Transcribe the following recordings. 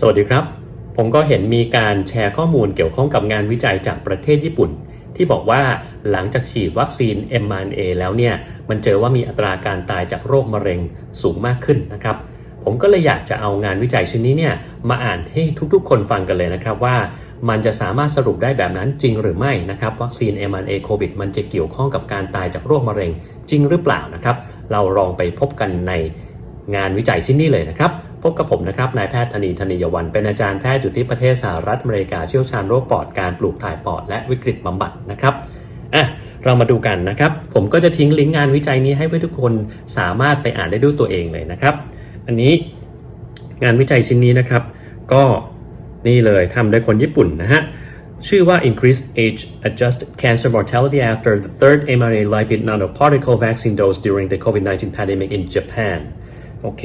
สวัสดีครับ ผมก็เห็นมีการแชร์ข้อมูลเกี่ยวข้องกับงานวิจัยจากประเทศญี่ปุ่น ที่บอกว่าหลังจากฉีดวัคซีน mRNA แล้วเนี่ย มันเจอว่ามีอัตราการตายจากโรคมะเร็งสูงมากขึ้นนะครับ ผมก็เลยอยากจะเอางานวิจัยชิ้นนี้เนี่ยมาอ่านให้ทุกๆ คนฟังกันเลยนะครับว่ามันจะสามารถสรุปได้แบบนั้นจริงหรือไม่นะครับ วัคซีน mRNA โควิดมันจะเกี่ยวข้องกับการตายจากโรคมะเร็งจริงหรือเปล่านะครับ เราลองไปพบกันในงานวิจัยชิ้นนี้เลยนะครับ พบกับผมนะครับนายแพทย์ธนีธนียวันเป็นอาจารย์แพทย์อยู่ที่ประเทศสหรัฐอเมริกาเชี่ยวชาญโรคปอดการปลูกถ่ายปอดและวิกฤตบำบัดนะครับอะเรามาดูกันนะครับ ผมก็จะทิ้งลิงก์งานวิจัยนี้ให้ไว้ทุกคนสามารถไปอ่านได้ด้วยตัวเองเลยนะครับ อันนี้งานวิจัยชิ้นนี้นะครับ ก็นี่เลยทำโดยคนญี่ปุ่นนะฮะชื่อว่า increased age adjusted cancer mortality after the third mRNA lipid nanoparticle vaccine dose during the COVID-19 pandemic in Japan โอเค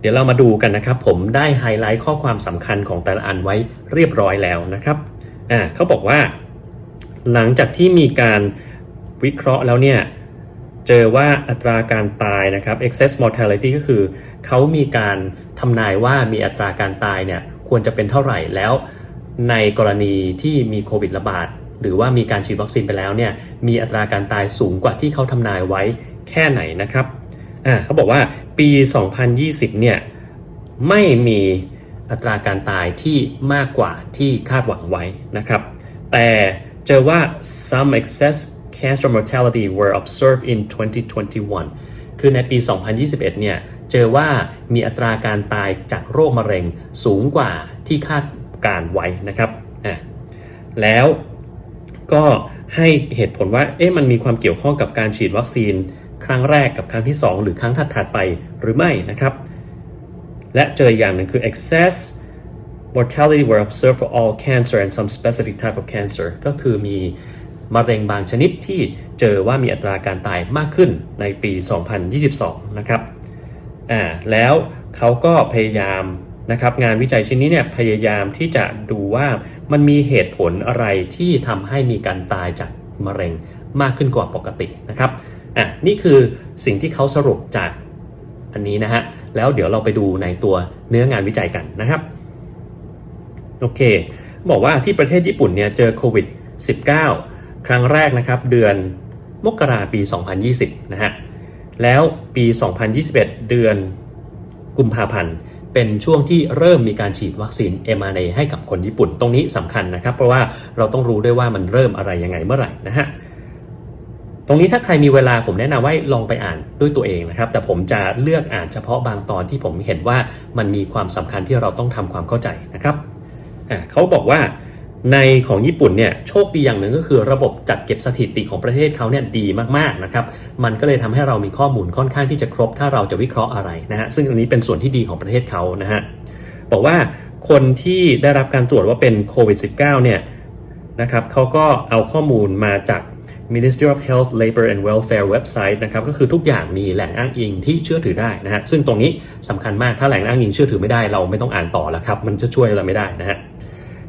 เดี๋ยวเรามาดูกันนะครับ ผมได้ไฮไลท์ข้อความสำคัญของแต่ละอันไว้เรียบร้อยแล้วนะครับอ่าเขาบอกว่า หลังจากที่มีการวิเคราะห์แล้วเนี่ยเจอว่าอัตราการตายนะครับ excess mortality ก็คือ เขามีการทำนายว่ามีอัตราการตายเนี่ยควรจะเป็นเท่าไหร่แล้วในกรณีที่มีโควิดระบาด หรือว่ามีการฉีดวัคซีนไปแล้วเนี่ยมีอัตราการตายสูงกว่าที่เขาทำนายไว้แค่ไหนนะครับ อ่าเขาบอกว่าปี 2020 เนี่ยไม่มีอัตราการตายที่มากกว่าที่คาดหวังไว้นะครับ แต่เจอว่า some excess cancer mortality were observed in 2021 คือในปี 2021 เนี่ย เจอว่ามีอัตราการตายจากโรคมะเร็งสูงกว่าที่คาดการไว้นะครับอะแล้วก็ให้เหตุผลว่า เอ๊ะ มันมีความเกี่ยวข้องกับการฉีดวัคซีน ครั้งแรกกับครั้งที่ 2 หรือครั้งถัดๆไปหรือไม่นะครับ และเจออย่างหนึ่งคือ excess mortality were observed for all cancer and some specific type of cancer ก็คือมีมะเร็งบางชนิดที่เจอว่ามีอัตราการตายมากขึ้นในปี 2022 นะครับอ่าแล้วเขาก็พยายามนะครับงานวิจัยชิ้นนี้เนี่ยพยายามที่จะดูว่ามันมีเหตุผลอะไรที่ทำให้มีการตายจากมะเร็งมากขึ้นกว่าปกตินะครับ อะนี่คือสิ่งที่เขาสรุปจากอันนี้นะฮะแล้วเดี๋ยวเราไปดูในตัวเนื้องานวิจัยกันนะครับโอเค บอกว่าที่ประเทศญี่ปุ่นเนี่ยเจอโควิด -19 ครั้งแรกนะครับ เดือนมกราปี 2020 นะฮะ แล้วปี 2021 เดือนกุมภาพันธ์ เป็นช่วงที่เริ่มมีการฉีดวัคซีน mRNA ให้กับคนญี่ปุ่น ตรงนี้สำคัญนะครับ เพราะว่าเราต้องรู้ด้วยว่ามันเริ่มอะไรยังไงเมื่อไหร่นะฮะ รงนี้ถ้าใครมีเวลาผมแนะนำว่าลองไปอ่านด้วยตัวเองนะครับ แต่ผมจะเลือกอ่านเฉพาะบางตอนที่ผมเห็นว่ามันมีความสำคัญที่เราต้องทำความเข้าใจนะครับเขาบอกว่าในของญี่ปุ่นเนี่ยโชคดีอย่างหนึ่งก็คือระบบจัดเก็บสถิติของประเทศเขาเนี่ยดีมากๆนะครับมันก็เลยทำให้เรามีข้อมูลค่อนข้างที่จะครบ ถ้าเราจะวิเคราะห์อะไรนะฮะซึ่งอันนี้เป็นส่วนที่ดีของประเทศเขานะฮะบอกว่าคนที่ได้รับการตรวจว่าเป็นโควิด -19 เนี่ยนะครับเขาก็เอาข้อมูลมาจาก Ministry of Health Labor and Welfare เว็บไซต์นะครับก็คือทุกอย่างมีแหล่งอ้างอิงที่เชื่อถือได้นะฮะซึ่งตรงนี้สำคัญมากถ้าแหล่งอ้างอิงเชื่อถือไม่ได้เราไม่ต้องอ่านต่อแล้วครับ มันจะช่วยเราไม่ได้นะฮะ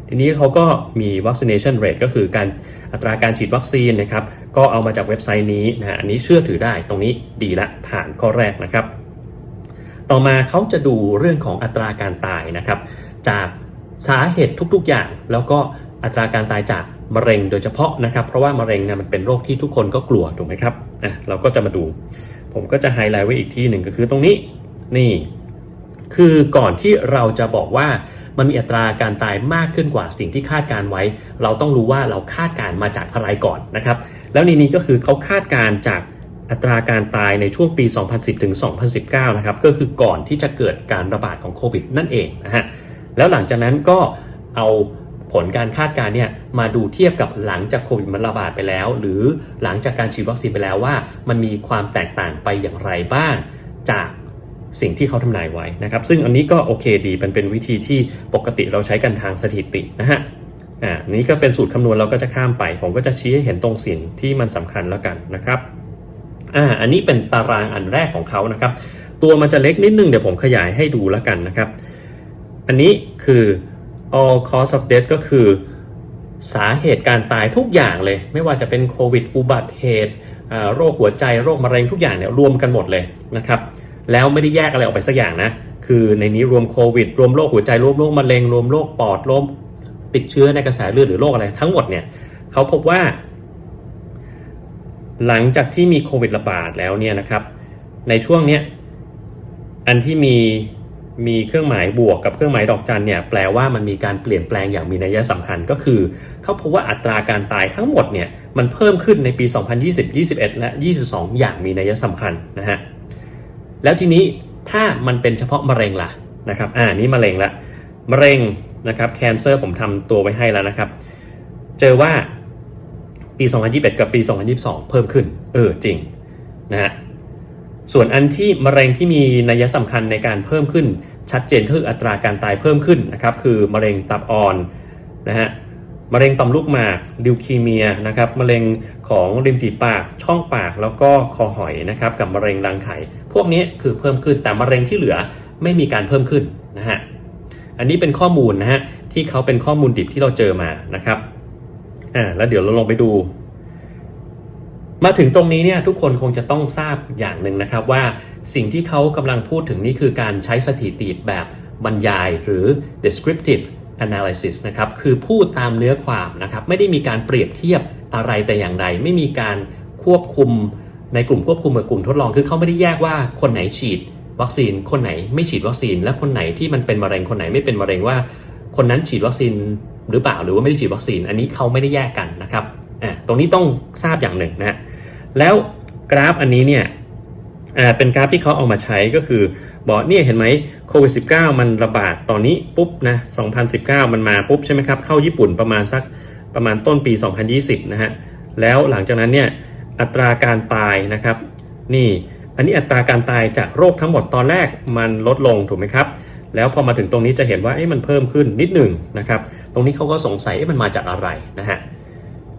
ทีนี้เขาก็มี vaccination rate ก็คือการอัตราการฉีดวัคซีนนะครับก็เอามาจากเว็บไซต์นี้นะฮะอันนี้เชื่อถือได้ตรงนี้ดีละผ่านข้อแรกนะครับ ต่อมาเขาจะดูเรื่องของอัตราการตายนะครับ จากสาเหตุทุกๆอย่างแล้วก็อัตราการตายจาก มะเร็งโดยเฉพาะนะครับ เพราะว่ามะเร็งเนี่ยมันเป็นโรคที่ทุกคนก็กลัวถูกไหมครับอะเราก็จะมาดู ผมก็จะไฮไลท์ไว้อีกที่หนึ่งก็คือตรงนี้นี่คือก่อนที่เราจะบอกว่ามันมีอัตราการตายมากขึ้นกว่าสิ่งที่คาดการไว้ เราต้องรู้ว่าเราคาดการมาจากอะไรก่อนนะครับ แล้วในนี้ก็คือเขาคาดการจากอัตราการตายในช่วงปี 2010 ถึง 2019 นะครับ ก็คือก่อนที่จะเกิดการระบาดของโควิดนั่นเองนะฮะ แล้วหลังจากนั้นก็เอา ผลการคาดการณ์เนี่ยมาดูเทียบกับหลังจากโควิดมันระบาดไปแล้ว หรือหลังจากการฉีดวัคซีนไปแล้วว่า มันมีความแตกต่างไปอย่างไรบ้างจากสิ่งที่เขาทำนายไว้นะครับ ซึ่งอันนี้ก็โอเคดีมันเป็นวิธีที่ปกติเราใช้กันทางสถิตินะฮะอ่านี้ก็เป็นสูตรคำนวณเราก็จะข้ามไป ผมก็จะชี้ให้เห็นตรงสิ่งที่มันสำคัญแล้วกันนะครับอ่าอันนี้เป็นตารางอันแรกของเขานะครับ ตัวมันจะเล็กนิดนึงเดี๋ยวผมขยายให้ดูแล้วกันนะครับ อันนี้คือ all cause of death ก็คือสาเหตุการตายทุกอย่างเลย ไม่ว่าจะเป็นโควิด อุบัติเหตุโรคหัวใจโรคมะเร็งทุกอย่างเนี่ยรวมกันหมดเลยนะครับ แล้วไม่ได้แยกอะไรออกไปสักอย่างนะ คือในนี้รวมโควิด รวมโรคหัวใจรวมโรคมะเร็ง รวมโรคปอดรวมติดเชื้อในกระแสเลือดหรือโรคอะไรทั้งหมดเนี่ยเขาพบว่า หลังจากที่มีโควิดระบาดแล้วเนี่ยนะครับ ในช่วงเนี้ยอันที่มี มีเครื่องหมายบวกกับเครื่องหมายดอกจันเนี่ยแปลว่ามันมีการเปลี่ยนแปลงอย่างมีนัยสำคัญก็คือ เขาพบว่าอัตราการตายทั้งหมดเนี่ยมันเพิ่มขึ้นในปี 2020 21 และ 22 อย่างมีนัยสำคัญนะฮะแล้วทีนี้ถ้ามันเป็นเฉพาะมะเร็งล่ะนะครับอ่านี่มะเร็งละมะเร็งนะครับแคนเซอร์ผมทำตัวไว้ให้แล้วนะครับ เจอว่าปี 2021 กับปี 2022 เพิ่มขึ้น เออจริงนะฮะ ส่วนอันที่มะเร็งที่มีนัยสำคัญในการเพิ่มขึ้น ชัดเจนคืออัตราการตายเพิ่มขึ้นนะครับคือมะเร็งตับอ่อนนะฮะมะเร็งต่อมลูกหมากลิวคีเมียนะครับมะเร็งของริมฝีปากช่องปากแล้วก็คอหอยนะครับกับมะเร็งรังไข่พวกนี้คือเพิ่มขึ้นแต่มะเร็งที่เหลือไม่มีการเพิ่มขึ้นนะฮะอันนี้เป็นข้อมูลนะฮะที่เขาเป็นข้อมูลดิบที่เราเจอมานะครับอ่าแล้วเดี๋ยวเราลองไปดู มาถึงตรงนี้เนี่ยทุกคนคงจะต้องทราบอย่างหนึ่งนะครับว่าสิ่งที่เขากำลังพูดถึงนี่คือการใช้สถิติแบบบรรยายหรือ descriptive analysis นะครับคือพูดตามเนื้อความนะครับไม่ได้มีการเปรียบเทียบอะไรแต่อย่างใดไม่มีการควบคุมในกลุ่มควบคุมกับกลุ่มทดลองคือเขาไม่ได้แยกว่าคนไหนฉีดวัคซีน คนไหนไม่ฉีดวัคซีน และคนไหนที่มันเป็นมะเร็งคนไหนไม่เป็นมะเร็งว่า คนนั้นฉีดวัคซีนหรือเปล่าหรือว่าไม่ได้ฉีดวัคซีน อันนี้เขาไม่ได้แยกกันนะครับ อ่าตรงนี้ต้องทราบอย่างหนึ่งนะฮะแล้วกราฟอันนี้เนี่ยอ่าเป็นกราฟที่เขาเอามาใช้ก็คือบอกเนี่ยเห็นไหมโควิด -19 มันระบาดตอนนี้ปุ๊บนะ2019 มันมาปุ๊บใช่ไหมครับ เข้าญี่ปุ่นประมาณสักประมาณต้นปี 2020 นะฮะแล้วหลังจากนั้นเนี่ยอัตราการตายนะครับ นี่อันนี้อัตราการตายจากโรคทั้งหมดตอนแรกมันลดลงถูกไหมครับ แล้วพอมาถึงตรงนี้จะเห็นว่าเอ๊ะมันเพิ่มขึ้นนิดหนึ่งนะครับ ตรงนี้เขาก็สงสัยเอ๊ะมันมาจากอะไรนะฮะ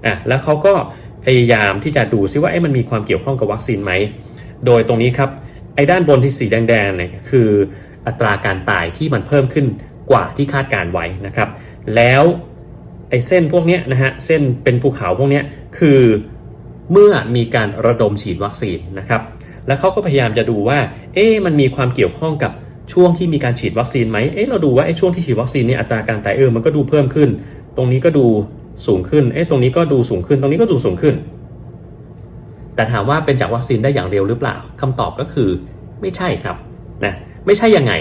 อะแล้วเขาก็พยายามที่จะดูซิว่าเอ๊ะมันมีความเกี่ยวข้องกับวัคซีนไหม โดยตรงนี้ครับไอ้ด้านบนที่สีแดงๆเนี่ยคืออัตราการตายที่มันเพิ่มขึ้นกว่าที่คาดการไว้นะครับ แล้วไอ้เส้นพวกเนี้ยนะฮะเส้นเป็นภูเขาพวกเนี้ยคือเมื่อมีการระดมฉีดวัคซีนนะครับ แล้วเขาก็พยายามจะดูว่า เอ๊ะมันมีความเกี่ยวข้องกับช่วงที่มีการฉีดวัคซีนไหมเอ๊ะเราดูว่าไอ้ช่วงที่ฉีดวัคซีนเนี่ยอัตราการตายเออมันก็ดูเพิ่มขึ้น ตรงนี้ก็ดู สูงขึ้น เอ๊ะ ตรงนี้ก็ดูสูงขึ้น ตรงนี้ก็ดูสูงขึ้น แต่ถามว่าเป็นจากวัคซีนได้อย่างเร็วหรือเปล่าคำตอบก็คือไม่ใช่ครับ นะ ไม่ใช่ยังไง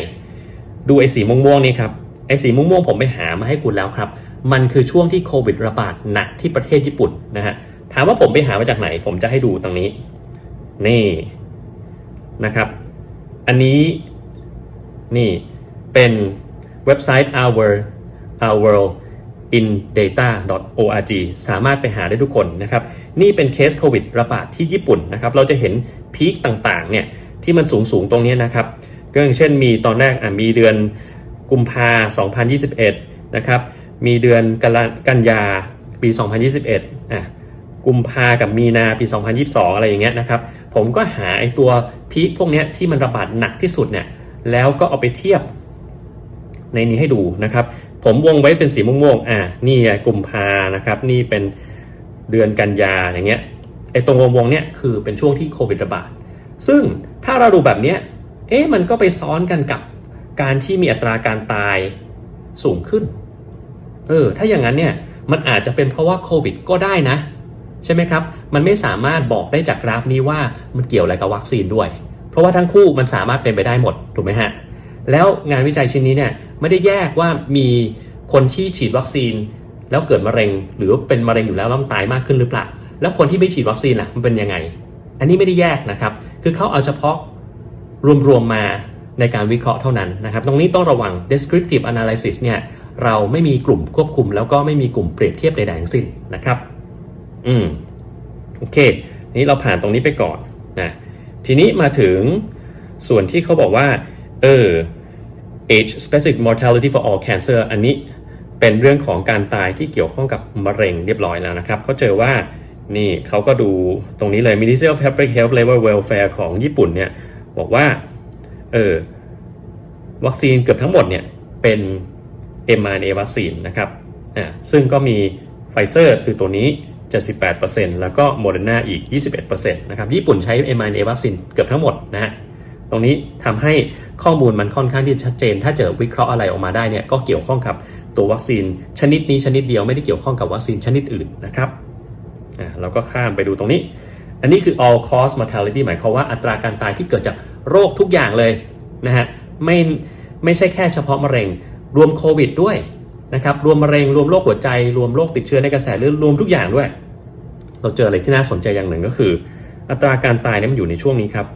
ดูไอ้สีม่วงๆนี่ครับ ไอ้สีม่วงๆผมไปหามาให้คุณแล้วครับ มันคือช่วงที่โควิดระบาดหนักที่ประเทศญี่ปุ่นนะฮะ ถามว่าผมไปหามาจากไหน ผมจะให้ดูตรงนี้ นี่ นะครับ อันนี้ นี่ เป็นเว็บไซต์ our our world in data.org สามารถไปหาได้ทุกคนนะครับ นี่เป็นเคสโควิดระบาดที่ญี่ปุ่นนะครับ เราจะเห็นพีคต่างๆ เนี่ย ที่มันสูงสูงๆตรงนี้นะครับ ก็อย่างเช่นมีตอนแรกอะมีเดือนกุมภา2021 นะครับ มีเดือนกันละกันยาปี 2021 อะ กุมภากับมีนาปี 2022 อะไรอย่างเงี้ยนะครับ ผมก็หาไอตัวพีคพวกเนี้ยที่มันระบาดหนักที่สุดเนี่ย แล้วก็เอาไปเทียบในนี้ให้ดูนะครับ ผมวงไว้เป็นสีม่วงๆอ่านี่ไงกุมภานะครับ นี่เป็นเดือนกันยาอย่างเงี้ยไอ้ตรงวงๆเนี่ยคือเป็นช่วงที่โควิดระบาด ซึ่งถ้าเราดูแบบเนี้ยเอ๊ะมันก็ไปซ้อนกันกับการที่มีอัตราการตายสูงขึ้น เออ ถ้าอย่างนั้นเนี่ย มันอาจจะเป็นเพราะว่าโควิดก็ได้นะ ใช่ไหมครับ มันไม่สามารถบอกได้จากกราฟนี้ว่ามันเกี่ยวอะไรกับวัคซีนด้วย เพราะว่าทั้งคู่มันสามารถเป็นไปได้หมด ถูกไหมฮะ แล้วงานวิจัยชิ้นนี้เนี่ย ไม่ได้แยกว่ามีคนที่ฉีดวัคซีน แล้วเกิดมะเร็ง หรือว่าเป็นมะเร็งอยู่แล้วแล้วมันตายมากขึ้นหรือเปล่า แล้วคนที่ไม่ฉีดวัคซีนล่ะมันเป็นยังไง อันนี้ไม่ได้แยกนะครับ คือเขาเอาเฉพาะรวมๆมาในการวิเคราะห์เท่านั้นนะครับ ตรงนี้ต้องระวัง descriptive analysis เนี่ยเราไม่มีกลุ่มควบคุม แล้วก็ไม่มีกลุ่มเปรียบเทียบใดๆทั้งสิ้นนะครับ อืม โอเค นี้เราผ่านตรงนี้ไปก่อนนะ ทีนี้มาถึงส่วนที่เขาบอกว่า เออ age specific mortality for all cancer อันนี้เป็นเรื่องของการตายที่เกี่ยวข้องกับมะเร็งเรียบร้อยแล้วนะครับเขาเจอว่านี่เขาก็ดูตรงนี้เลย Ministry of Public Health Labor Welfare ของญี่ปุ่นเนี่ยบอกว่าเออวัคซีนเกือบทั้งหมดเนี่ยเป็น mRNA วัคซีนนะครับอ่าซึ่งก็มีไฟเซอร์คือตัวนี้ 78%แล้วก็โมเดอร์นาอีก 21%นะครับญี่ปุ่นใช้ mRNA วัคซีนเกือบทั้งหมดนะฮะ ตรงนี้ทำให้ข้อมูลมันค่อนข้างที่จะชัดเจน ถ้าเจอวิเคราะห์อะไรออกมาได้เนี่ยก็เกี่ยวข้องกับตัววัคซีนชนิดนี้ชนิดเดียวไม่ได้เกี่ยวข้องกับวัคซีนชนิดอื่นนะครับอ่าเราก็ข้ามไปดูตรงนี้ อันนี้คือ all cause mortality หมายความว่าอัตราการตายที่เกิดจากโรคทุกอย่างเลยนะฮะไม่ไม่ใช่แค่เฉพาะมะเร็ง รวมโควิดด้วยนะครับรวมมะเร็งรวมโรคหัวใจ รวมโรคติดเชื้อในกระแสเลือดรวมทุกอย่างด้วย เราเจออะไรที่น่าสนใจอย่างหนึ่งก็คือ อัตราการตายเนี่ยมันอยู่ในช่วงนี้ครับ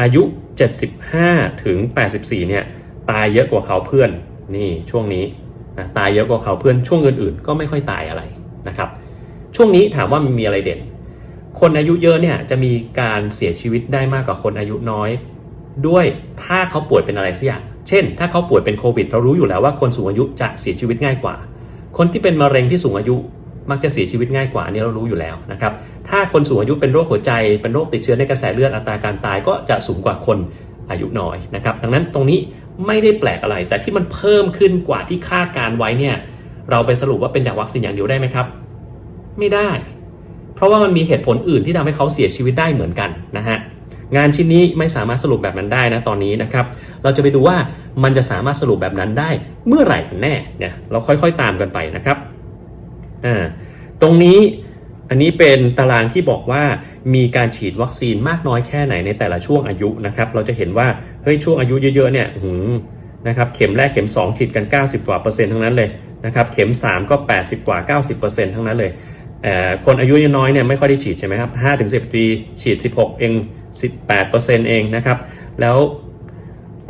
อายุ 75 ถึง 84 เนี่ยตายเยอะกว่าเขาเพื่อนนี่ช่วงนี้นะตายเยอะกว่าเขาเพื่อนช่วงอื่นๆ ก็ไม่ค่อยตายอะไรนะครับ ช่วงนี้ถามว่ามันมีอะไรเด่น คนอายุเยอะเนี่ยจะมีการเสียชีวิตได้มากกว่าคนอายุน้อย ด้วยถ้าเขาป่วยเป็นอะไรสักอย่างเช่น ถ้าเขาป่วยเป็นโควิดเรารู้อยู่แล้วว่าคนสูงอายุจะเสียชีวิตง่ายกว่า คนที่เป็นมะเร็งที่สูงอายุ มักจะเสียชีวิตง่ายกว่าอันนี้เรารู้อยู่แล้วนะครับถ้าคนสูงอายุเป็นโรคหัวใจเป็นโรคติดเชื้อในกระแสเลือดอัตราการตายก็จะสูงกว่าคนอายุน้อยนะครับดังนั้นตรงนี้ไม่ได้แปลกอะไร แต่ที่มันเพิ่มขึ้นกว่าที่คาดการไว้เนี่ยเราไปสรุปว่าเป็นจากวัคซีนอย่างเดียวได้ไหมครับ ไม่ได้ เพราะว่ามันมีเหตุผลอื่นที่ทำให้เขาเสียชีวิตได้เหมือนกันนะฮะงานชิ้นนี้ไม่สามารถสรุปแบบนั้นได้นะตอนนี้นะครับ เราจะไปดูว่ามันจะสามารถสรุปแบบนั้นได้เมื่อไหร่กันแน่เนี่ยเราค่อยๆตามกันไปนะครับ อ่าตรงนี้อันนี้เป็นตารางที่บอกว่ามีการฉีดวัคซีนมากน้อยแค่ไหนในแต่ละช่วงอายุนะครับ เราจะเห็นว่าเฮ้ยช่วงอายุเยอะๆเนี่ยหืมนะครับเข็มแรกเข็ม 2 ฉีดกัน 90 กว่าเปอร์เซ็นต์ทั้งนั้นเลยนะครับเข็ม 3 ก็ 80 กว่า 90เปอร์เซ็นต์ทั้งนั้นเลยเอ่อคนอายุยังน้อยเนี่ยไม่ค่อยได้ฉีดใช่ไหมครับ5ถึง10 ปี ฉีด 16 เอง 18เปอร์เซ็นต์เองนะครับ แล้ว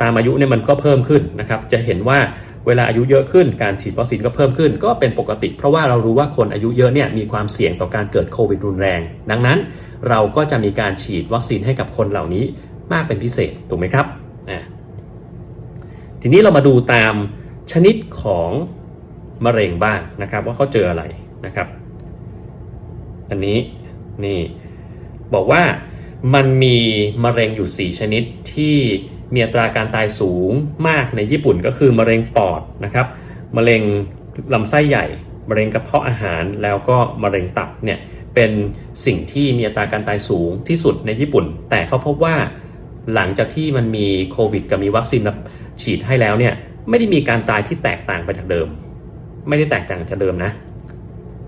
ตามอายุเนี่ยมันก็เพิ่มขึ้นนะครับจะเห็นว่า เวลาอายุเยอะขึ้นการฉีดวัคซีนก็เพิ่มขึ้น ก็เป็นปกติ เพราะว่าเรารู้ว่าคนอายุเยอะเนี่ยมีความเสี่ยงต่อการเกิดโควิดรุนแรง ดังนั้นเราก็จะมีการฉีดวัคซีนให้กับคนเหล่านี้มากเป็นพิเศษถูกไหมครับอ่าทีนี้เรามาดูตามชนิดของมะเร็งบ้างนะครับว่าเขาเจออะไรนะครับ อันนี้นี่บอกว่ามันมีมะเร็งอยู่ 4 ชนิดที่ มีอัตราการตายสูงมากในญี่ปุ่นก็คือมะเร็งปอดนะครับมะเร็งลำไส้ใหญ่มะเร็งกระเพาะอาหารแล้วก็มะเร็งตับเนี่ยเป็นสิ่งที่มีอัตราการตายสูงที่สุดในญี่ปุ่น แต่เขาพบว่าหลังจากที่มันมีโควิดกับมีวัคซีนฉีดให้แล้วเนี่ยไม่ได้มีการตายที่แตกต่างไปจากเดิม ไม่ได้แตกต่างจากเดิมนะ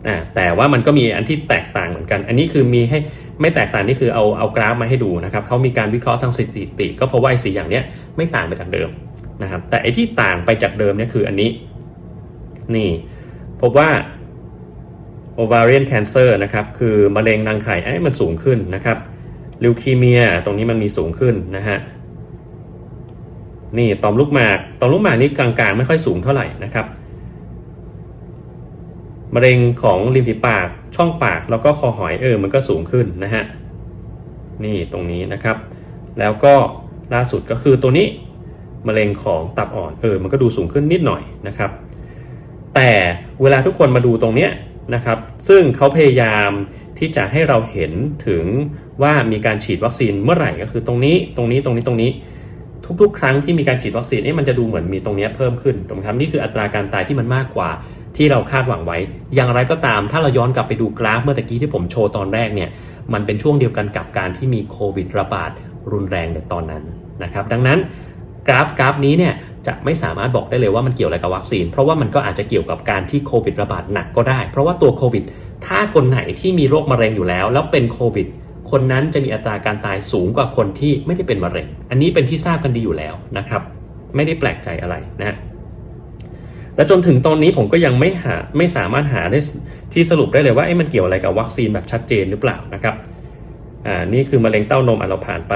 อ่าแต่ว่ามันก็มีอันที่แตกต่างเหมือนกัน อันนี้คือมีให้ไม่แตกต่างนี่คือเอาเอากราฟมาให้ดูนะครับเขามีการวิเคราะห์ทางสถิติ ก็เพราะว่าไอ้สีอย่างเนี้ยไม่ต่างไปจากเดิมนะครับ แต่ไอ้ที่ต่างไปจากเดิมเนี่ยคืออันนี้นี่พบว่า ovarian cancer นะครับคือมะเร็งรังไข่ไอ้มันสูงขึ้นนะครับลิวคีเมียตรงนี้มันมีสูงขึ้นนะฮะนี่ต่อมลูกหมากต่อมลูกหมากนี่กลางๆ ไม่ค่อยสูงเท่าไหร่นะครับ มะเร็งของริมฝีปากช่องปากแล้วก็คอหอยเออมันก็สูงขึ้นนะฮะนี่ตรงนี้นะครับ แล้วก็ล่าสุดก็คือตัวนี้มะเร็งของตับอ่อนเออมันก็ดูสูงขึ้นนิดหน่อยนะครับ แต่เวลาทุกคนมาดูตรงเนี้ยนะครับ ซึ่งเขาพยายามที่จะให้เราเห็นถึงว่ามีการฉีดวัคซีนเมื่อไหร่ก็คือตรงนี้ตรงนี้ตรงนี้ตรงนี้ ทุกๆ ครั้งที่มีการฉีดวัคซีนเอ๊ะมันจะดูเหมือนมีตรงนี้เพิ่มขึ้นตรงครับนี่คืออัตราการตายที่มันมากกว่า ที่เราคาดหวังไว้ อย่างไรก็ตาม ถ้าเราย้อนกลับไปดูกราฟเมื่อตะกี้ที่ผมโชว์ตอนแรกเนี่ย มันเป็นช่วงเดียวกันกับการที่มีโควิดระบาดรุนแรงในตอนนั้นนะครับ ดังนั้นกราฟกราฟนี้เนี่ยจะไม่สามารถบอกได้เลยว่ามันเกี่ยวอะไรกับวัคซีน เพราะว่ามันก็อาจจะเกี่ยวกับการที่โควิดระบาดหนักก็ได้ เพราะว่าตัวโควิด ถ้าคนไหนที่มีโรคมะเร็งอยู่แล้ว แล้วเป็นโควิด คนนั้นจะมีอัตราการตายสูงกว่าคนที่ไม่ได้เป็นมะเร็ง อันนี้เป็นที่ทราบกันดีอยู่แล้วนะครับ ไม่ได้แปลกใจอะไรนะฮะ และจนถึงตอนนี้ผมก็ยังไม่หาไม่สามารถหาได้ที่สรุปได้เลยว่ามันเกี่ยวอะไรกับวัคซีนแบบชัดเจนหรือเปล่านะครับอ่านี่คือมะเร็งเต้านมอะเราผ่านไป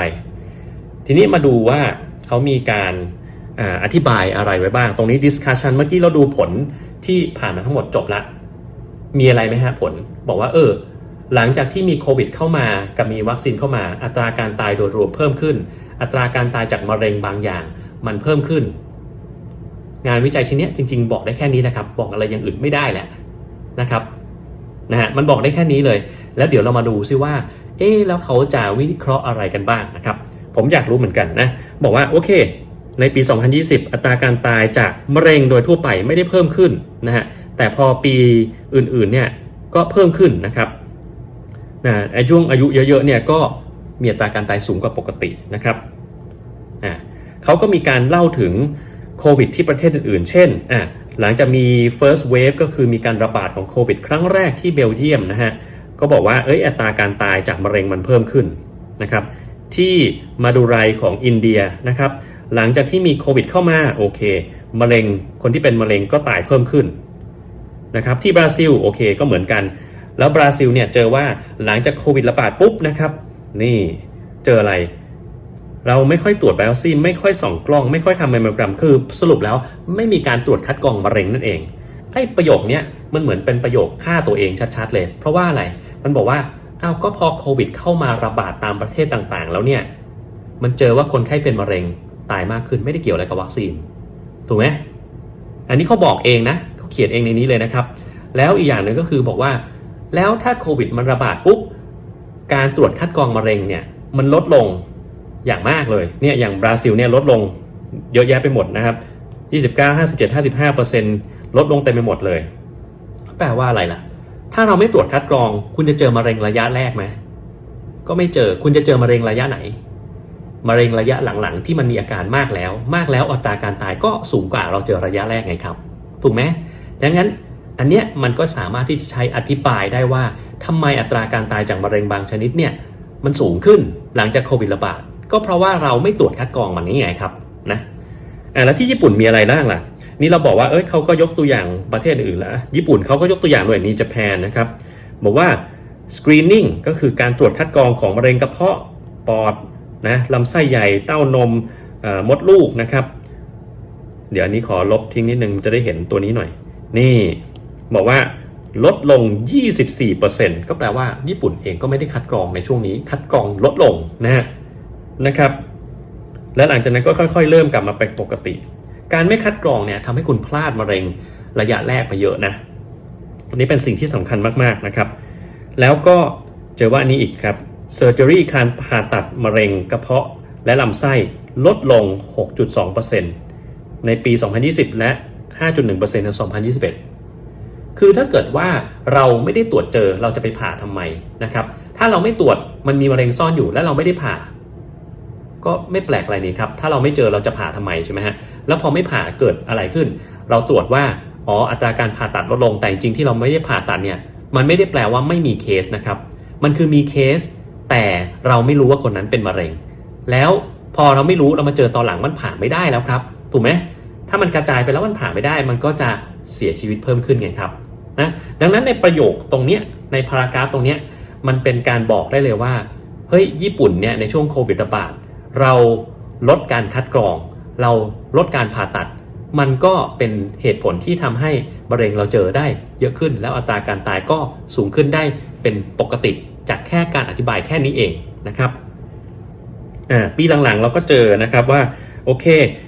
ทีนี้มาดูว่าเขามีการอาอธิบายอะไรไว้บ้าง ตรงนี้ discussion เมื่อกี้เราดูผลที่ผ่านมาทั้งหมดจบละ มีอะไรไหมฮะผล บอกว่าเออ หลังจากที่มีโควิดเข้ามากับมีวัคซีนเข้ามา อัตราการตายโดยรวมเพิ่มขึ้น อัตราการตายจากมะเร็งบางอย่างมันเพิ่มขึ้น งานวิจัยชิ้นนี้จริง ๆ บอกได้แค่นี้นะครับ บอกอะไรอย่างอื่นไม่ได้แหละนะครับนะฮะมันบอกได้แค่นี้เลย แล้วเดี๋ยวเรามาดูซิว่า เอ๊แล้วเขาจะวิเคราะห์อะไรกันบ้างนะครับ ผมอยากรู้เหมือนกันนะบอกว่าโอเค ในปี 2020 อัตราการตายจากมะเร็งโดยทั่วไปไม่ได้เพิ่มขึ้นนะฮะแต่พอปีอื่นๆเนี่ยก็เพิ่มขึ้นนะครับนะไอ้ช่วงอายุเยอะๆเนี่ยก็มีอัตราการตายสูงกว่าปกตินะครับอะเขาก็มีการเล่าถึง โควิดที่ประเทศอื่นๆ เช่นอะหลังจากมี first wave ก็คือมีการระบาดของโควิดครั้งแรกที่เบลเยียมนะฮะ ก็บอกว่าเอ้ยอัตราการตายจากมะเร็งมันเพิ่มขึ้นนะครับ ที่มาดูไรของอินเดียนะครับ หลังจากที่มีโควิดเข้ามาโอเคมะเร็งคนที่เป็นมะเร็งก็ตายเพิ่มขึ้นนะครับที่บราซิลโอเคก็เหมือนกัน แล้วบราซิลเนี่ยเจอว่าหลังจากโควิดระบาดปุ๊บนะครับ นี่เจออะไร เราไม่ค่อยตรวจไบโอซีไม่ค่อยส่องกล้อง ไม่ค่อยทำไมโมแกรมคือสรุปแล้วไม่มีการตรวจคัดกรองมะเร็งนั่นเองไอ้ประโยคเนี้ยมันเหมือนเป็นประโยคฆ่าตัวเองชัดๆเลย เพราะว่าอะไรมันบอกว่าอ้าวก็พอโควิดเข้ามาระบาดตามประเทศต่างๆ แล้วเนี่ยมันเจอว่าคนไข้เป็นมะเร็งตายมากขึ้นไม่ได้เกี่ยวอะไรกับวัคซีนถูกไหมอันนี้เขาบอกเองนะเขาเขียนเองในนี้เลยนะครับ แล้วอีกอย่างหนึ่งก็คือบอกว่า แล้วถ้าโควิดมันระบาดปุ๊บการตรวจคัดกรองมะเร็งเนี่ยมันลดลง อย่างมากเลยเนี่ยอย่างบราซิลเนี่ยลดลงเยอะแยะไปหมดนะครับ29 57 55เปอร์เซ็นต์ลดลงเต็มไปหมดเลย แปลว่าอะไรล่ะ ถ้าเราไม่ตรวจคัดกรอง คุณจะเจอมะเร็งระยะแรกไหมก็ไม่เจอคุณจะเจอมะเร็งระยะไหนมะเร็งระยะหลังๆ ที่มันมีอาการมากแล้ว มากแล้วอัตราการตายก็สูงกว่าเราเจอระยะแรกไงครับ ถูกไหมดังนั้นอันเนี้ยมันก็สามารถที่จะใช้อธิบายได้ว่าทำไมอัตราการตายจากมะเร็งบางชนิดเนี่ยมันสูงขึ้นหลังจากโควิดระบาด ก็เพราะว่าเราไม่ตรวจคัดกรองมันนี่ไงครับนะอ่าแล้วที่ญี่ปุ่นมีอะไรบ้างล่ะ นี่เราบอกว่าเอ้ยเขาก็ยกตัวอย่างประเทศอื่นแล้วญี่ปุ่นเขาก็ยกตัวอย่างด้วยนี่ญี่ปุ่นนะครับบอกว่า screening ก็คือการตรวจคัดกรองของมะเร็งกระเพาะปอดนะลำไส้ใหญ่เต้านมอ่อมดลูกนะครับ เดี๋ยวอันนี้ขอลบทิ้งนิดนึงจะได้เห็นตัวนี้หน่อย นี่บอกว่าลดลง 24%ก็แปลว่าญี่ปุ่นเองก็ไม่ได้คัดกรองในช่วงนี้ คัดกรองลดลงนะฮะ นะครับ และหลังจากนั้นก็ค่อย ๆ เริ่มกลับมาเป็นปกติ การไม่คัดกรองเนี่ยทำให้คุณพลาดมะเร็งระยะแรกไปเยอะนะอันนี้เป็นสิ่งที่สำคัญมากๆนะครับ แล้วก็เจอว่าอันนี้อีกครับเซอร์เจอรี่การผ่าตัดมะเร็งกระเพาะและลำไส้ลดลง 6.2%ในปี 2020 และ 5.1%ใน 2021 คือถ้าเกิดว่าเราไม่ได้ตรวจเจอเราจะไปผ่าทำไมนะครับ ถ้าเราไม่ตรวจมันมีมะเร็งซ่อนอยู่และเราไม่ได้ผ่า ก็ไม่แปลกอะไรนี่ครับ ถ้าเราไม่เจอเราจะผ่าทำไมใช่ไหมฮะ แล้วพอไม่ผ่าเกิดอะไรขึ้น เราตรวจว่า อ๋อ อัตราการผ่าตัดลดลง แต่จริงที่เราไม่ได้ผ่าตัดเนี่ย มันไม่ได้แปลว่าไม่มีเคสนะครับ มันคือมีเคส แต่เราไม่รู้ว่าคนนั้นเป็นมะเร็ง แล้วพอเราไม่รู้เรามาเจอตอนหลังมันผ่าไม่ได้แล้วครับ ถูกไหมถ้ามันกระจายไปแล้วมันผ่าไม่ได้ มันก็จะเสียชีวิตเพิ่มขึ้นไงครับ นะ ดังนั้นในประโยคตรงเนี้ย ในพารากราฟตรงเนี้ย มันเป็นการบอกได้เลยว่า เฮ้ย ญี่ปุ่นเนี่ยในช่วงโควิดระบาด เราลดการคัดกรอง เราลดการผ่าตัด มันก็เป็นเหตุผลที่ทำให้มะเร็งเราเจอได้เยอะขึ้น แล้วอัตราการตายก็สูงขึ้นได้เป็นปกติจากแค่การอธิบายแค่นี้เองนะครับปีหลังๆเราก็เจอนะครับว่าโอเค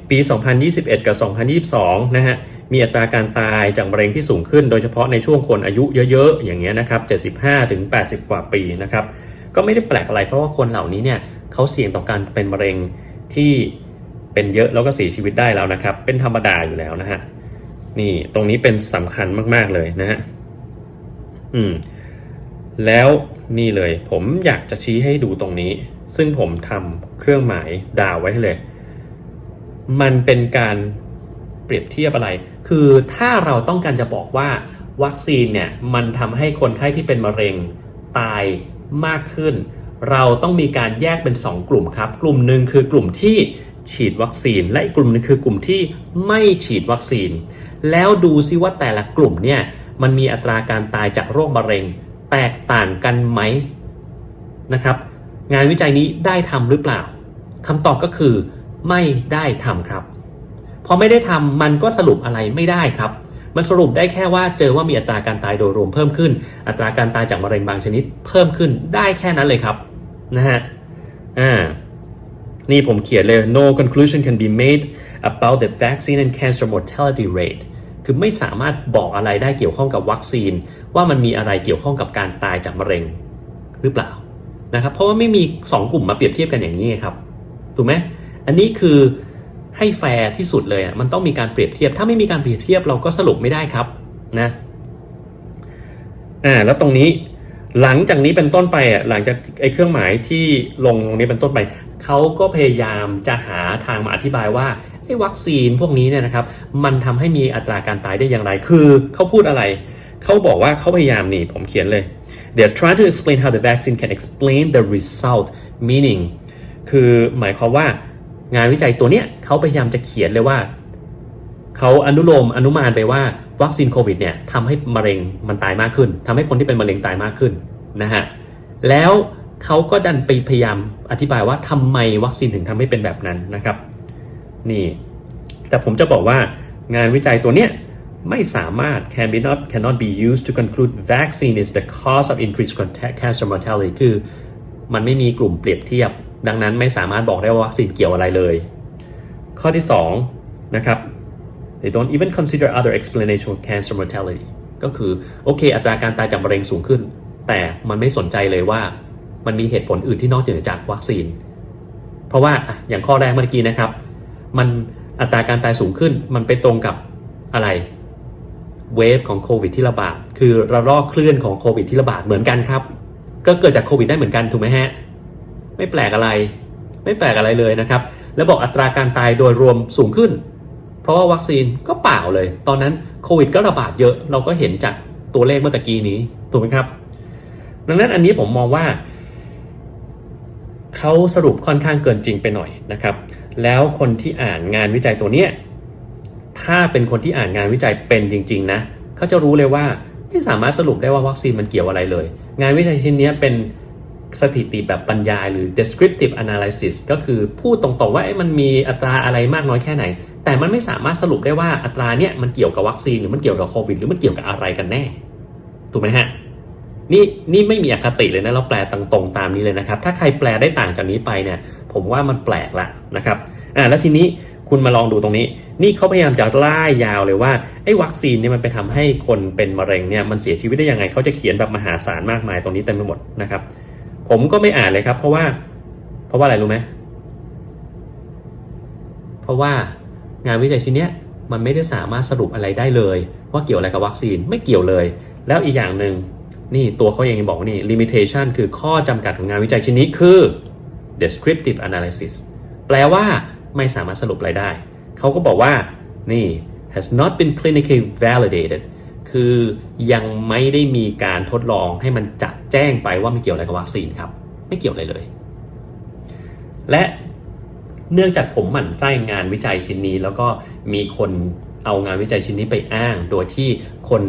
ปี 2021 กับ 2022 นะฮะ มีอัตราการตายจากมะเร็งที่สูงขึ้น โดยเฉพาะในช่วงคนอายุเยอะ ๆ อย่างเงี้ยนะครับ 75 ถึง 80 กว่าปีนะครับ ก็ไม่ได้แปลกอะไร เพราะว่าคนเหล่านี้เนี่ยเขาเสี่ยงต่อการเป็นมะเร็งที่เป็นเยอะแล้วก็เสียชีวิตได้แล้วนะครับ เป็นธรรมดาอยู่แล้วนะฮะนี่ตรงนี้เป็นสำคัญมาก ๆเลยนะฮะอืมแล้วนี่เลย ผมอยากจะชี้ให้ดูตรงนี้ ซึ่งผมทำเครื่องหมายดาวไว้ให้เลย มันเป็นการเปรียบเทียบอะไร คือถ้าเราต้องการจะบอกว่าวัคซีนเนี่ย มันทำให้คนไข้ที่เป็นมะเร็งตาย มากขึ้น เราต้องมีการแยกเป็น 2 กลุ่มครับ กลุ่มหนึ่งคือกลุ่มที่ฉีดวัคซีน และอีกกลุ่มหนึงคือกลุ่มที่ไม่ฉีดวัคซีน แล้วดูซิว่าแต่ละกลุ่มเนี่ยมันมีอัตราการตายจากโรคมะเร็ง แตกต่างกันไหมนะครับ งานวิจัยนี้ได้ทำหรือเปล่าคำตอบก็คือ ไม่ได้ทำครับ พอไม่ได้ทำมันก็สรุปอะไรไม่ได้ครับ มันสรุปได้แค่ว่าเจอว่ามีอัตราการตายโดยรวมเพิ่มขึ้น อัตราการตายจากมะเร็งบางชนิดเพิ่มขึ้นได้แค่นั้นเลยครับนะฮะอ่านี่ผมเขียนเลย no conclusion can be made about the vaccine and cancer mortality rate คือไม่สามารถบอกอะไรได้เกี่ยวข้องกับวัคซีน ว่ามันมีอะไรเกี่ยวข้องกับการตายจากมะเร็งหรือเปล่านะครับเพราะว่าไม่มี 2 กลุ่มมาเปรียบเทียบกันอย่างนี้ครับถูกไหมอันนี้คือ ให้แฟร์ที่สุดเลยอะมันต้องมีการเปรียบเทียบ ถ้าไม่มีการเปรียบเทียบเราก็สรุปไม่ได้ครับนะอ่าแล้วตรงนี้หลังจากนี้เป็นต้นไปอะหลังจากไอ้เครื่องหมายที่ลงตรงนี้เป็นต้นไปเขาก็พยายามจะหาทางมาอธิบายว่าไอ้วัคซีนพวกนี้เนี่ยนะครับ มันทำให้มีอัตราการตายได้อย่างไร คือเขาพูดอะไรเขาบอกว่าเขาพยายามนี่ผมเขียนเลย they're trying to explain how the vaccine can explain the result meaning คือหมายความว่า งานวิจัยตัวเนี้ยเขาพยายามจะเขียนเลยว่าเขาอนุโลมอนุมานไปว่าวัคซีนโควิดเนี่ยทำให้มะเร็งมันตายมากขึ้นทำให้คนที่เป็นมะเร็งตายมากขึ้นนะฮะแล้วเขาก็ดันไปพยายามอธิบายว่าทำไมวัคซีนถึงทำให้เป็นแบบนั้นนะครับนี่แต่ผมจะบอกว่างานวิจัยตัวเนี้ยไม่สามารถ can be not cannot be used to conclude vaccine is the cause of increased cancer mortality คือมันไม่มีกลุ่มเปรียบเทียบ ดังนั้นไม่สามารถบอกได้ว่าวัคซีนเกี่ยวอะไรเลย ข้อที่2นะครับ they don't even consider other explanation of cancer mortality ก็คือ โอเค อัตราการตายจากมะเร็งสูงขึ้น แต่มันไม่สนใจเลยว่ามันมีเหตุผลอื่นที่นอกเหนือจากวัคซีน เพราะว่าอย่างข้อแรกเมื่อกี้นะครับ มันอัตราการตายสูงขึ้น มันไปตรงกับอะไรเวฟของโควิดที่ระบาด คือระลอกเคลื่อนของโควิดที่ระบาดเหมือนกันครับ ก็เกิดจากโควิดได้เหมือนกันถูกไหมฮะ ไม่แปลกอะไร ไม่แปลกอะไรเลยนะครับ แล้วบอกอัตราการตายโดยรวมสูงขึ้น เพราะว่าวัคซีนก็เปล่าเลย ตอนนั้นโควิดก็ระบาดเยอะ เราก็เห็นจากตัวเลขเมื่อตะกี้นี้ ถูกไหมครับ ดังนั้นอันนี้ผมมองว่าเขาสรุปค่อนข้างเกินจริงไปหน่อยนะครับ แล้วคนที่อ่านงานวิจัยตัวเนี้ย ถ้าเป็นคนที่อ่านงานวิจัยเป็นจริง ๆ นะเขาจะรู้เลยว่าไม่สามารถสรุปได้ว่าวัคซีนมันเกี่ยวอะไรเลย งานวิจัยชิ้นนี้เป็น สถิติแบบบรรยายหรือ descriptive analysis ก็คือพูดตรงๆว่ามันมีอัตราอะไรมากน้อยแค่ไหน แต่มันไม่สามารถสรุปได้ว่าอัตราเนี้ยมันเกี่ยวกับวัคซีนหรือมันเกี่ยวกับโควิดหรือมันเกี่ยวกับอะไรกันแน่ ถูกไหมฮะนี่นี่ไม่มีอคติเลยนะเราแปลตรงๆตามนี้เลยนะครับ ถ้าใครแปลได้ต่างจากนี้ไปเนี่ย ผมว่ามันแปลกละนะครับอ่าแล้วทีนี้คุณมาลองดูตรงนี้ นี่เขาพยายามจะล่ายยาวเลยว่าไอ้วัคซีนเนี่ยมันไปทำให้คนเป็นมะเร็งเนี่ยมันเสียชีวิตได้ยังไงเขาจะเขียนแบบมหาศาลมากมายตรงนี้เต็มไปหมดนะครับ ผมก็ไม่อ่านเลยครับ เพราะว่า เพราะว่าอะไรรู้ไหมเพราะว่างานวิจัยชิ้นเนี้ยมันไม่ได้สามารถสรุปอะไรได้เลย ว่าเกี่ยวอะไรกับวัคซีนไม่เกี่ยวเลย แล้วอีกอย่างหนึ่งนี่ตัวเขาเองบอกว่านี่ limitation คือข้อจำกัดของงานวิจัยชิ้นนี้คือ descriptive analysis แปลว่าไม่สามารถสรุปอะไรได้ เขาก็บอกว่านี่ has not been clinically validated คือยังไม่ได้มีการทดลองให้มันจัดแจ้งไปว่ามันเกี่ยวอะไรกับวัคซีนครับ ไม่เกี่ยวอะไรเลย และเนื่องจากผมหมั่นไส้งานวิจัยชิ้นนี้ แล้วก็มีคนเอางานวิจัยชิ้นนี้ไปอ้าง โดยที่คน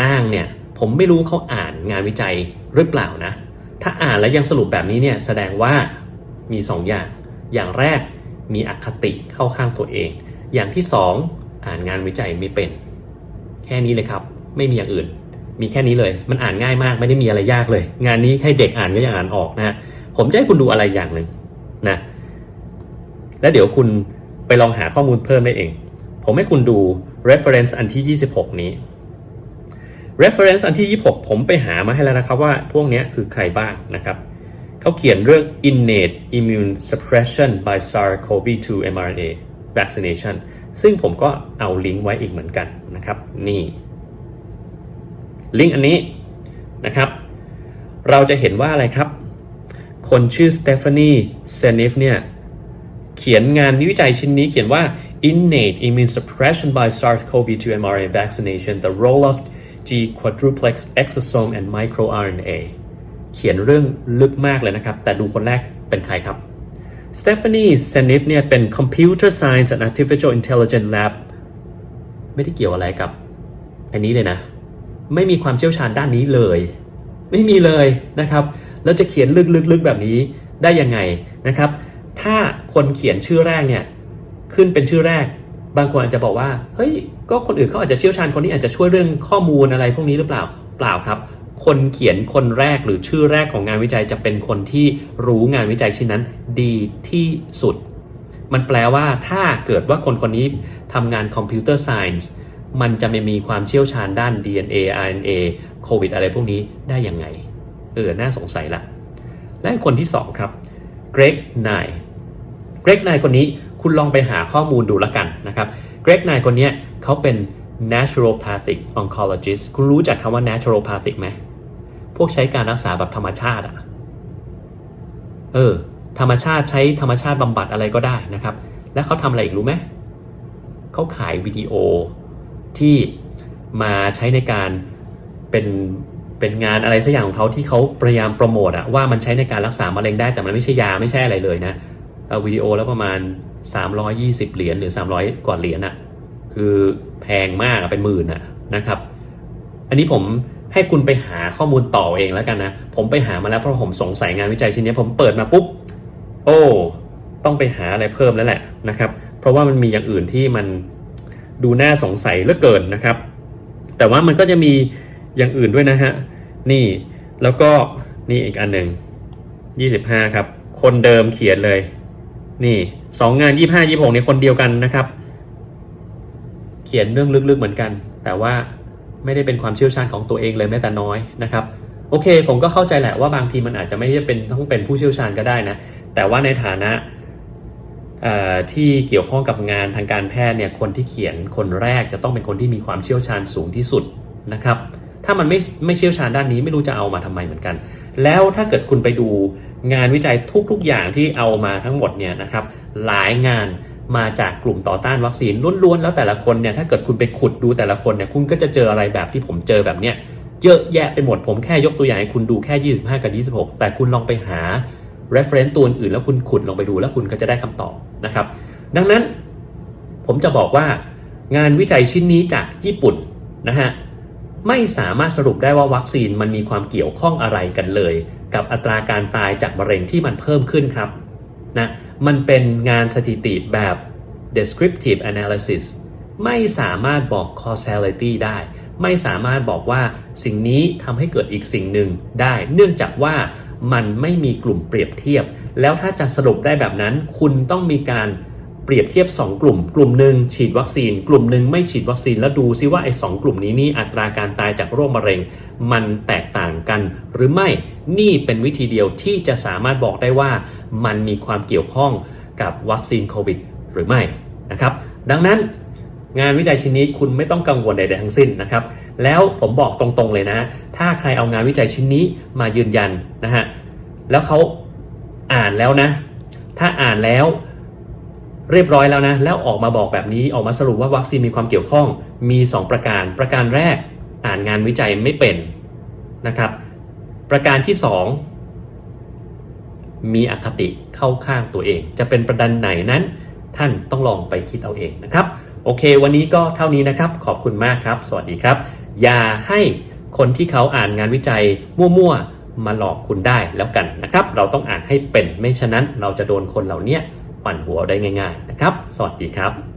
อ้างเนี่ยผมไม่รู้เขาอ่านงานวิจัยหรือเปล่านะ ถ้าอ่านแล้วยังสรุปแบบนี้เนี่ยแสดงว่ามี 2ออย่าง อย่างแรกมีอคติเข้าข้างตัวเอง อย่างที่ 2อ่านงานวิจัยไม่เป็น แค่นี้เลยครับ ไม่มีอย่างอื่น มีแค่นี้เลย มันอ่านง่ายมากไม่ได้มีอะไรยากเลย งานนี้ให้เด็กอ่านก็ยังอ่านออกนะผมจะให้คุณดูอะไรอย่างหนึ่งนะแล้วเดี๋ยวคุณไปลองหาข้อมูลเพิ่มได้เอง ผมให้คุณดู reference อันที่ 26 นี้ reference อันที่ 26 ผมไปหามาให้แล้วนะครับว่าพวกนี้คือใครบ้างนะครับเขาเขียนเรื่อง innate immune suppression by SARS-CoV-2 mRNA vaccination ซึ่งผมก็เอาลิงก์ไว้อีกเหมือนกันนะครับ นี่ ลิงก์อันนี้นะครับ เราจะเห็นว่าอะไรครับ คนชื่อสเตฟานีเซนิฟเนี่ยเขียนงานวิจัยชิ้นนี้เขียนว่า innate immune suppression by SARS-CoV-2 mRNA vaccination the role of G quadruplex exosome and microRNA เขียนเรื่องลึกมากเลยนะครับ แต่ดูคนแรกเป็นใครครับสเตฟานีเซนิฟเนี่ยเป็น computer science and artificial intelligence lab ไม่ได้เกี่ยวอะไรกับอันนี้เลยนะ ไม่มีความเชี่ยวชาญด้านนี้เลย ไม่มีเลยนะครับแล้วจะเขียนลึกๆแบบนี้ได้ยังไงนะครับ ถ้าคนเขียนชื่อแรกเนี่ยขึ้นเป็นชื่อแรก บางคนอาจจะบอกว่าเฮ้ยก็คนอื่นเขาอาจจะเชี่ยวชาญคนนี้อาจจะช่วยเรื่องข้อมูลอะไรพวกนี้หรือเปล่าเปล่าครับ คนเขียนคนแรกหรือชื่อแรกของงานวิจัยจะเป็นคนที่รู้งานวิจัยชิ้นนั้นดีที่สุด มันแปลว่าถ้าเกิดว่าคนคนนี้ทำงานคอมพิวเตอร์ไซน์ มันจะไม่มีความเชี่ยวชาญด้าน DNA RNA โควิดอะไรพวกนี้ได้ยังไง เออ น่าสงสัยละ และคนที่ 2 ครับ เกรกไนเกรกไนคนนี้คุณลองไปหาข้อมูลดูละกันนะครับ เกรกไนคนนี้เขาเป็น naturopathic oncologist คุณรู้จักคำว่า naturopathic ไหม พวกใช้การรักษาแบบธรรมชาติอะเออ ธรรมชาติใช้ธรรมชาติบำบัดอะไรก็ได้นะครับ และเขาทำอะไรอีกรู้ไหม เขาขายวิดีโอ ที่มาใช้ในการเป็นเป็นงานอะไรสักอย่างของเขาที่เขาพยายามโปรโมทอะว่ามันใช้ในการรักษามะเร็งได้แต่มันไม่ใช่ยาไม่ใช่อะไรเลยนะเอาวิดีโอแล้วประมาณ 320 เหรียญหรือ 300 กว่าเหรียญอะคือแพงมากเป็นหมื่นอะนะครับ อันนี้ผมให้คุณไปหาข้อมูลต่อเองแล้วกันนะ ผมไปหามาแล้วเพราะผมสงสัยงานวิจัยชิ้นนี้ผมเปิดมาปุ๊บ โอ้ ต้องไปหาอะไรเพิ่มแล้วแหละนะครับ เพราะว่ามันมีอย่างอื่นที่มัน ดูน่าสงสัยเหลือเกินนะครับ แต่ว่ามันก็จะมีอย่างอื่นด้วยนะฮะ นี่แล้วก็นี่อีกอันหนึ่ง25 ครับ คนเดิมเขียนเลย นี่สองงาน 25 26ในคนเดียวกันนะครับ เขียนเรื่องลึกๆเหมือนกัน แต่ว่าไม่ได้เป็นความเชี่ยวชาญของตัวเองเลยแม้แต่น้อยนะครับโอเค ผมก็เข้าใจแหละว่าบางทีมันอาจจะไม่ได้เป็นต้องเป็นผู้เชี่ยวชาญก็ได้นะ แต่ว่าในฐานะ ที่เกี่ยวข้องกับงานทางการแพทย์เนี่ยคนที่เขียนคนแรกจะต้องเป็นคนที่มีความเชี่ยวชาญสูงที่สุดนะครับ ถ้ามันไม่ไม่เชี่ยวชาญด้านนี้ไม่รู้จะเอามาทำไมเหมือนกัน แล้วถ้าเกิดคุณไปดูงานวิจัยทุกๆอย่างที่เอามาทั้งหมดเนี่ยนะครับหลายงานมาจากกลุ่มต่อต้านวัคซีนล้วนๆ แล้วแต่ละคนเนี่ยถ้าเกิดคุณไปขุดดูแต่ละคนเนี่ยคุณก็จะเจออะไรแบบที่ผมเจอแบบเนี้ยเยอะแยะไปหมดผมแค่ยกตัวอย่างให้คุณดูแค่ 25 กับ 26 แต่คุณลองไปหา reference ตัวอื่นแล้วคุณขุดลงไปดูแล้วคุณก็จะได้คำตอบนะครับ ดังนั้นผมจะบอกว่างานวิจัยชิ้นนี้จากญี่ปุ่นนะฮะไม่สามารถสรุปได้ว่าวัคซีนมันมีความเกี่ยวข้องอะไรกันเลย กับอัตราการตายจากมะเร็งที่มันเพิ่มขึ้นครับนะมันเป็นงานสถิติแบบ descriptive analysis ไม่สามารถบอก causality ได้ ไม่สามารถบอกว่าสิ่งนี้ทำให้เกิดอีกสิ่งหนึ่งได้ เนื่องจากว่า มันไม่มีกลุ่มเปรียบเทียบ แล้วถ้าจะสรุปได้แบบนั้น คุณต้องมีการเปรียบเทียบ 2 กลุ่ม กลุ่มหนึ่งฉีดวัคซีน กลุ่มหนึ่งไม่ฉีดวัคซีนแล้วดูซิว่าไอ้สกลุ่มนี้นี่อัตราการตายจากโรคมะเร็ง มันแตกต่างกัน หรือไม่นี่เป็นวิธีเดียวที่จะสามารถบอกได้ว่า มันมีความเกี่ยวข้องกับวัคซีนโควิด หรือไม่นะครับ ดังนั้น งานวิจัยชิ้นนี้คุณไม่ต้องกังวลใดๆทั้งสิ้นนะครับ แล้วผมบอกตรงๆเลยนะถ้าใครเอางานวิจัยชิ้นนี้มายืนยันนะฮะแล้วเขาอ่านแล้วนะ ถ้าอ่านแล้วเรียบร้อยแล้วนะ แล้วออกมาบอกแบบนี้ออกมาสรุปว่าวัคซีนมีความเกี่ยวข้องมี 2 ประการ ประการแรกอ่านงานวิจัยไม่เป็นนะครับ ประการที่ 2 มีอคติเข้าข้างตัวเอง จะเป็นประเด็นไหนนั้น ท่านต้องลองไปคิดเอาเองนะครับ โอเค วันนี้ก็เท่านี้นะครับ ขอบคุณมากครับ สวัสดีครับ อย่าให้คนที่เขาอ่านงานวิจัยมั่วๆ มาหลอกคุณได้แล้วกันนะครับ เราต้องอ่านให้เป็นไม่ฉะนั้นเราจะโดนคนเหล่านี้ปั่นหัวได้ง่าย ๆ นะครับ สวัสดีครับ